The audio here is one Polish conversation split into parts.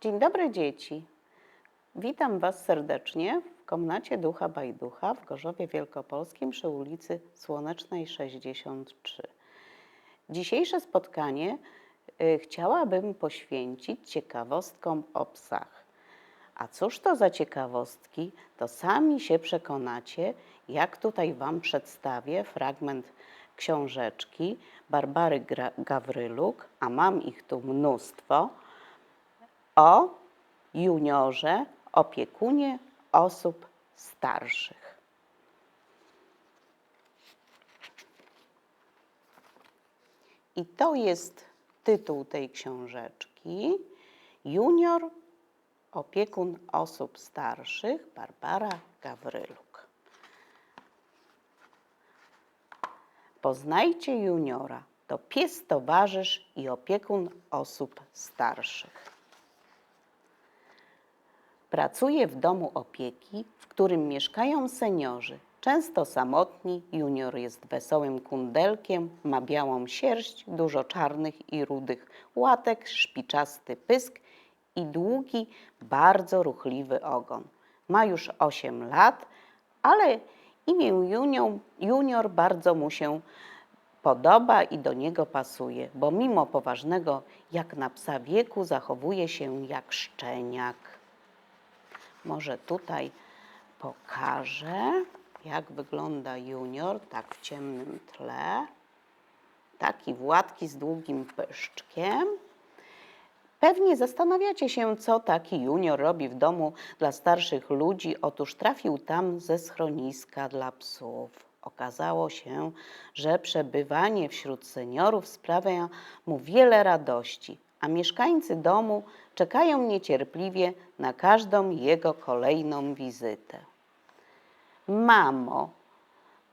Dzień dobry dzieci. Witam Was serdecznie w komnacie Ducha Bajducha w Gorzowie Wielkopolskim przy ulicy Słonecznej 63. Dzisiejsze spotkanie y, chciałabym poświęcić ciekawostkom o psach. A cóż to za ciekawostki, to sami się przekonacie, jak tutaj Wam przedstawię fragment książeczki Barbary Gawryluk, a mam ich tu mnóstwo, o juniorze, opiekunie osób starszych. I to jest tytuł tej książeczki. Junior, opiekun osób starszych, Barbara Gawryluk. Poznajcie juniora. To pies towarzysz i opiekun osób starszych. Pracuje w domu opieki, w którym mieszkają seniorzy. Często samotni, junior jest wesołym kundelkiem, ma białą sierść, dużo czarnych i rudych łatek, szpiczasty pysk i długi, bardzo ruchliwy ogon. Ma już 8 lat, ale imię junior, junior bardzo mu się podoba i do niego pasuje, bo mimo poważnego jak na psa wieku zachowuje się jak szczeniak. Może tutaj pokażę, jak wygląda junior, tak w ciemnym tle. Taki Władki z długim pyszczkiem. Pewnie zastanawiacie się, co taki junior robi w domu dla starszych ludzi. Otóż trafił tam ze schroniska dla psów. Okazało się, że przebywanie wśród seniorów sprawia mu wiele radości, a mieszkańcy domu czekają niecierpliwie na każdą jego kolejną wizytę. Mamo,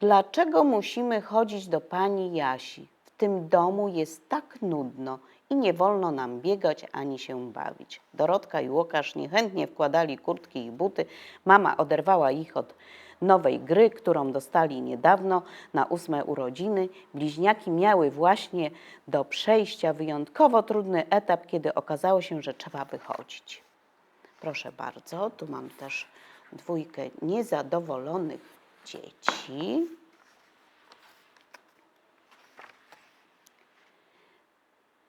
dlaczego musimy chodzić do pani Jasi? W tym domu jest tak nudno i nie wolno nam biegać ani się bawić. Dorotka i Łukasz niechętnie wkładali kurtki i buty. Mama oderwała ich od nowej gry, którą dostali niedawno na ósme urodziny. Bliźniaki miały właśnie do przejścia wyjątkowo trudny etap, kiedy okazało się, że trzeba wychodzić. Proszę bardzo, tu mam też dwójkę niezadowolonych dzieci.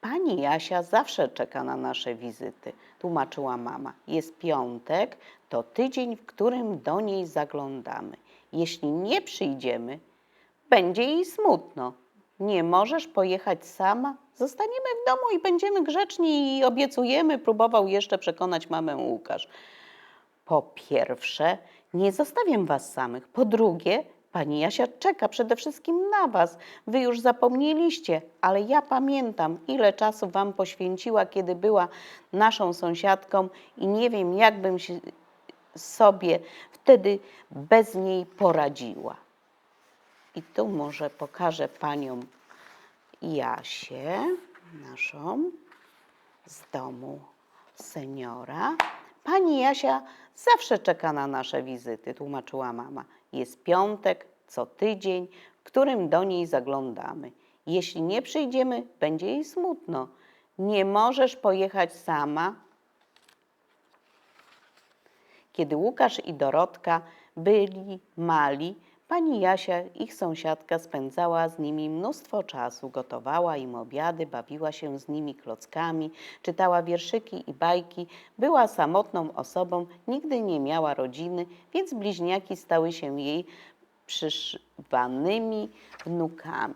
Pani Jasia zawsze czeka na nasze wizyty, tłumaczyła mama. Jest piątek, to tydzień, w którym do niej zaglądamy. Jeśli nie przyjdziemy, będzie jej smutno. Nie możesz pojechać sama? Zostaniemy w domu i będziemy grzeczni i obiecujemy, próbował jeszcze przekonać mamę Łukasz. Po pierwsze, nie zostawiam was samych. Po drugie, pani Jasia czeka przede wszystkim na was. Wy już zapomnieliście, ale ja pamiętam, ile czasu wam poświęciła, kiedy była naszą sąsiadką i nie wiem, jak bym się sobie wtedy bez niej poradziła. I tu może pokażę panią Jasię, naszą z domu seniora. Pani Jasia zawsze czeka na nasze wizyty, tłumaczyła mama. Jest piątek, co tydzień, w którym do niej zaglądamy. Jeśli nie przyjdziemy, będzie jej smutno. Nie możesz pojechać sama. Kiedy Łukasz i Dorotka byli mali, pani Jasia, ich sąsiadka, spędzała z nimi mnóstwo czasu, gotowała im obiady, bawiła się z nimi klockami, czytała wierszyki i bajki, była samotną osobą, nigdy nie miała rodziny, więc bliźniaki stały się jej przyszywanymi wnukami.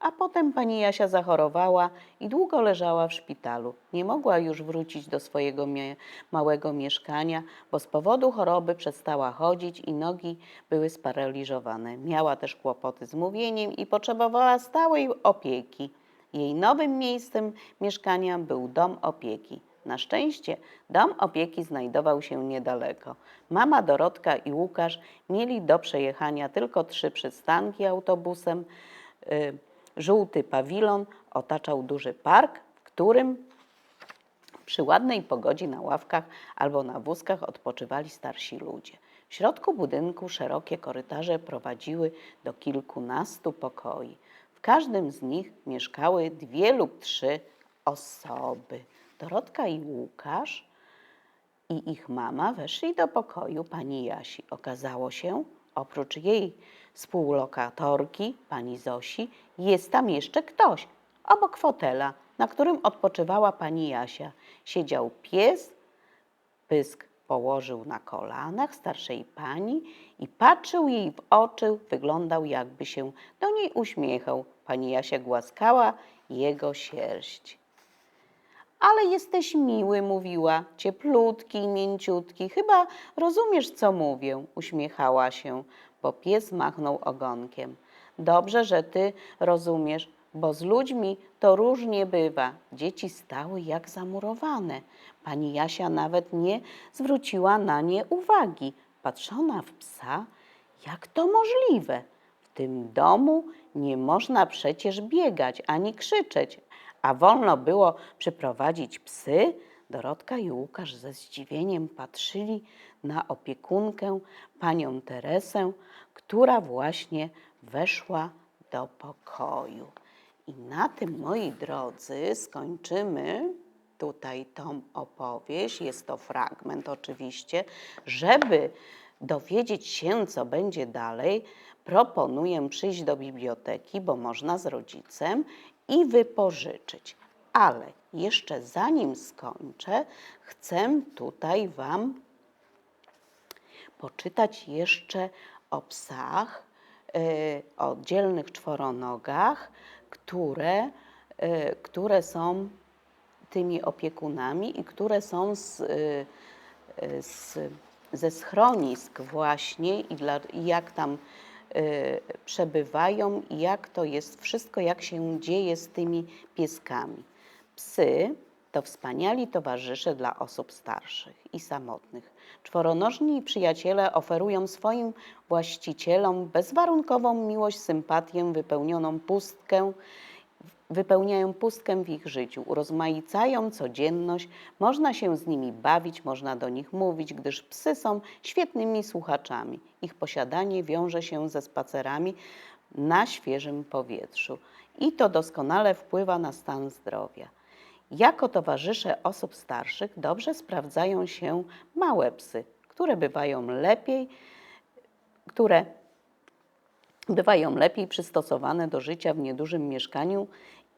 A potem pani Jasia zachorowała i długo leżała w szpitalu. Nie mogła już wrócić do swojego mie- małego mieszkania, bo z powodu choroby przestała chodzić i nogi były sparaliżowane. Miała też kłopoty z mówieniem i potrzebowała stałej opieki. Jej nowym miejscem mieszkania był dom opieki. Na szczęście dom opieki znajdował się niedaleko. Mama Dorotka i Łukasz mieli do przejechania tylko trzy przystanki autobusem. Y, Żółty pawilon otaczał duży park, w którym przy ładnej pogodzie na ławkach albo na wózkach odpoczywali starsi ludzie. W środku budynku szerokie korytarze prowadziły do kilkunastu pokoi. W każdym z nich mieszkały dwie lub trzy osoby. Dorotka i Łukasz i ich mama weszli do pokoju pani Jasi. Okazało się, oprócz jej współlokatorki, pani Zosi, jest tam jeszcze ktoś. Obok fotela, na którym odpoczywała pani Jasia, siedział pies, pysk położył na kolanach starszej pani i patrzył jej w oczy, wyglądał jakby się do niej uśmiechał. Pani Jasia głaskała jego sierść. Ale jesteś miły, mówiła, cieplutki i mięciutki. Chyba rozumiesz, co mówię, uśmiechała się, bo pies machnął ogonkiem. Dobrze, że ty rozumiesz, bo z ludźmi to różnie bywa. Dzieci stały jak zamurowane. Pani Jasia nawet nie zwróciła na nie uwagi. Patrzona w psa, jak to możliwe? W tym domu nie można przecież biegać ani krzyczeć, a wolno było przyprowadzić psy. Dorotka i Łukasz ze zdziwieniem patrzyli na opiekunkę, panią Teresę, która właśnie weszła do pokoju. I na tym, moi drodzy, skończymy tutaj tą opowieść. Jest to fragment oczywiście. Żeby dowiedzieć się, co będzie dalej, proponuję przyjść do biblioteki, bo można z rodzicem i wypożyczyć. Ale jeszcze zanim skończę, chcę tutaj Wam poczytać jeszcze o psach, o dzielnych czworonogach, które, y, które są tymi opiekunami i które są z, y, y, z, ze schronisk właśnie i, dla, i jak tam y, przebywają i jak to jest wszystko, jak się dzieje z tymi pieskami. Psy to wspaniali towarzysze dla osób starszych i samotnych. Czworonożni przyjaciele oferują swoim właścicielom bezwarunkową miłość, sympatię, wypełnioną pustkę, wypełniają pustkę w ich życiu, urozmaicają codzienność, można się z nimi bawić, można do nich mówić, gdyż psy są świetnymi słuchaczami. Ich posiadanie wiąże się ze spacerami na świeżym powietrzu i to doskonale wpływa na stan zdrowia. Jako towarzysze osób starszych dobrze sprawdzają się małe psy, które bywają lepiej, które bywają lepiej przystosowane do życia w niedużym mieszkaniu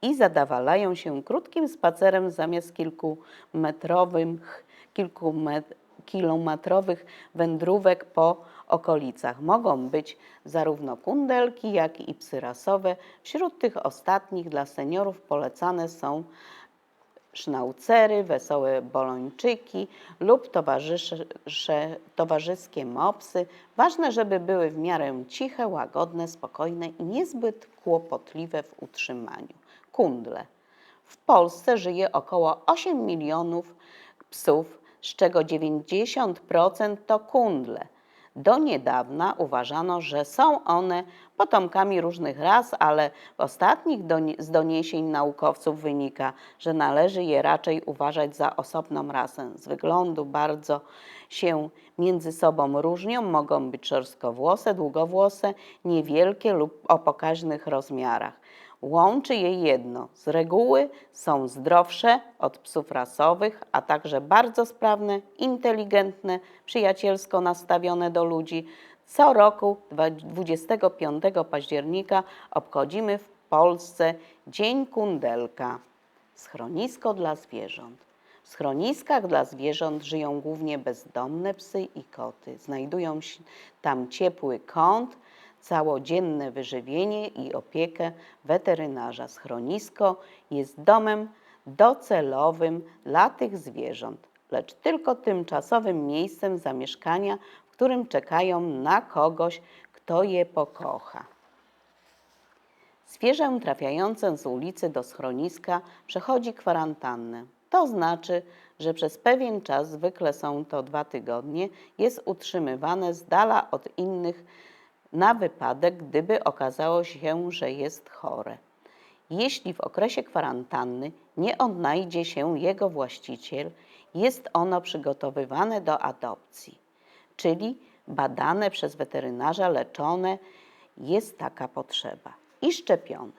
i zadawalają się krótkim spacerem zamiast kilkumetrowych, kilkumet, kilometrowych wędrówek po okolicach. Mogą być zarówno kundelki, jak i psy rasowe. Wśród tych ostatnich dla seniorów polecane są sznaucery, wesołe bolończyki lub towarzysze, towarzyskie mopsy. Ważne, żeby były w miarę ciche, łagodne, spokojne i niezbyt kłopotliwe w utrzymaniu. Kundle. W Polsce żyje około 8 milionów psów, z czego 90% to kundle. Do niedawna uważano, że są one potomkami różnych ras, ale w ostatnich z doniesień naukowców wynika, że należy je raczej uważać za osobną rasę. Z wyglądu bardzo się między sobą różnią, mogą być szorskowłose, długowłose, niewielkie lub o pokaźnych rozmiarach. Łączy je jedno. Z reguły są zdrowsze od psów rasowych, a także bardzo sprawne, inteligentne, przyjacielsko nastawione do ludzi. Co roku 25 października obchodzimy w Polsce Dzień Kundelka. Schronisko dla zwierząt. W schroniskach dla zwierząt żyją głównie bezdomne psy i koty. Znajdują tam ciepły kąt, całodzienne wyżywienie i opiekę weterynarza. Schronisko jest domem docelowym dla tych zwierząt, lecz tylko tymczasowym miejscem zamieszkania, w którym czekają na kogoś, kto je pokocha. Zwierzę trafiające z ulicy do schroniska przechodzi kwarantannę. To znaczy, że przez pewien czas, zwykle są to dwa tygodnie, jest utrzymywane z dala od innych na wypadek, gdyby okazało się, że jest chore. Jeśli w okresie kwarantanny nie odnajdzie się jego właściciel, jest ono przygotowywane do adopcji, czyli badane przez weterynarza, leczone, jest taka potrzeba i szczepione.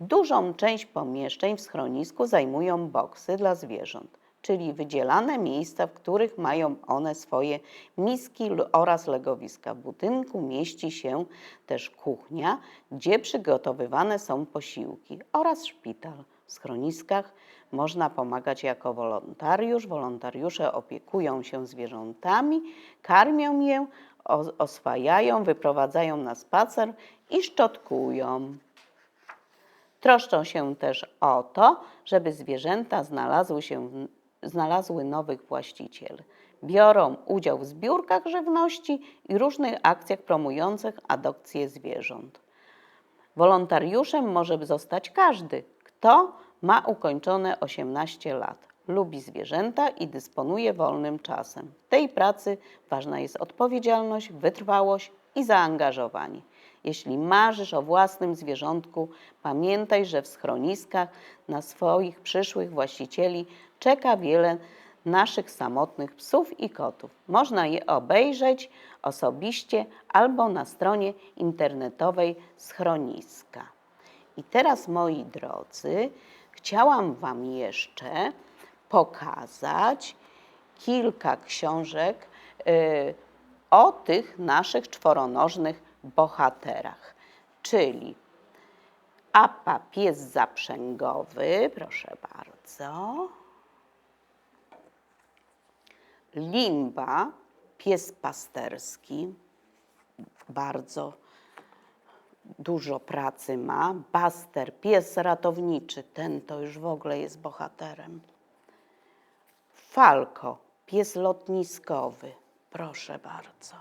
Dużą część pomieszczeń w schronisku zajmują boksy dla zwierząt. Czyli wydzielane miejsca, w których mają one swoje miski oraz legowiska. W budynku mieści się też kuchnia, gdzie przygotowywane są posiłki oraz szpital. W schroniskach można pomagać jako wolontariusz. Wolontariusze opiekują się zwierzętami, karmią je, oswajają, wyprowadzają na spacer i szczotkują. Troszczą się też o to, żeby zwierzęta znalazły, się, znalazły nowych właścicieli. Biorą udział w zbiórkach żywności i różnych akcjach promujących adopcję zwierząt. Wolontariuszem może zostać każdy, kto ma ukończone 18 lat, lubi zwierzęta i dysponuje wolnym czasem. W tej pracy ważna jest odpowiedzialność, wytrwałość i zaangażowanie. Jeśli marzysz o własnym zwierzątku, pamiętaj, że w schroniskach na swoich przyszłych właścicieli czeka wiele naszych samotnych psów i kotów. Można je obejrzeć osobiście albo na stronie internetowej schroniska. I teraz, moi drodzy, chciałam Wam jeszcze pokazać kilka książek y, o tych naszych czworonożnych bohaterach, czyli Apa, pies zaprzęgowy, proszę bardzo. Limba, pies pasterski, bardzo dużo pracy ma. Baster, pies ratowniczy, ten to już w ogóle jest bohaterem. Falko, pies lotniskowy, proszę bardzo.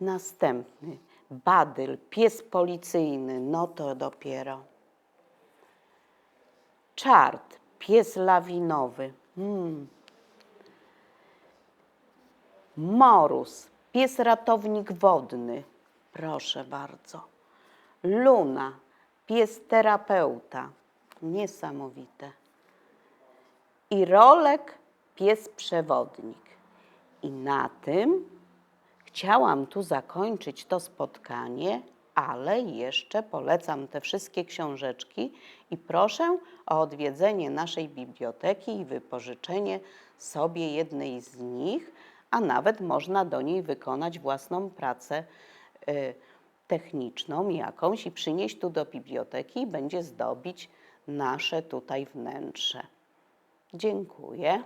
Następny, Badyl, pies policyjny, no to dopiero. Czart, pies lawinowy. Mm. Morus, pies ratownik wodny. Proszę bardzo. Luna, pies terapeuta. Niesamowite. I Rolek, pies przewodnik. I na tym chciałam tu zakończyć to spotkanie, ale jeszcze polecam te wszystkie książeczki i proszę o odwiedzenie naszej biblioteki i wypożyczenie sobie jednej z nich, a nawet można do niej wykonać własną pracę y, techniczną jakąś i przynieść tu do biblioteki i będzie zdobić nasze tutaj wnętrze. Dziękuję.